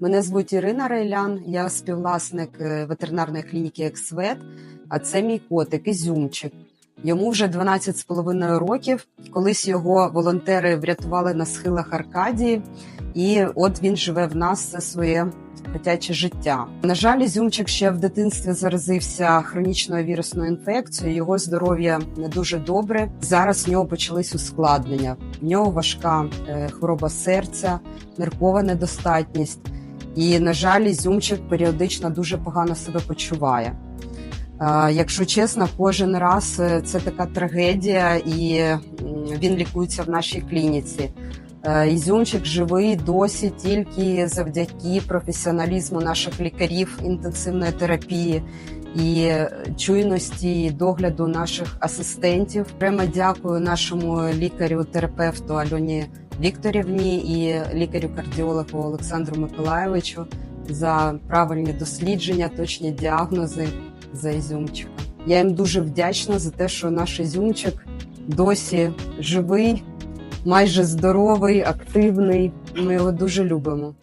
Мене звуть Ірина Рейлян, я співвласник е, ветеринарної клініки Ексвет, а це мій котик Ізюмчик. Йому вже 12 з половиною років. Колись його волонтери врятували на схилах Аркадії, і от він живе в нас все своє дитяче життя. На жаль, Ізюмчик ще в дитинстві заразився хронічною вірусною інфекцією. Його здоров'я не дуже добре. Зараз в нього почались ускладнення. В нього важка е, хвороба серця, ниркова недостатність. І, на жаль, Ізюмчик періодично дуже погано себе почуває. Е, Якщо чесно, кожен раз е, це така трагедія, і він лікується в нашій клініці. Е, Ізюмчик живий досі тільки завдяки професіоналізму наших лікарів інтенсивної терапії і чуйності і догляду наших асистентів. Прямо дякую нашому лікарю-терапевту Альоні Вікторівні і лікарю-кардіологу Олександру Миколаєвичу за правильні дослідження, точні діагнози за Ізюмчика. Я їм дуже вдячна за те, що наш Ізюмчик досі живий, майже здоровий, активний. Ми його дуже любимо.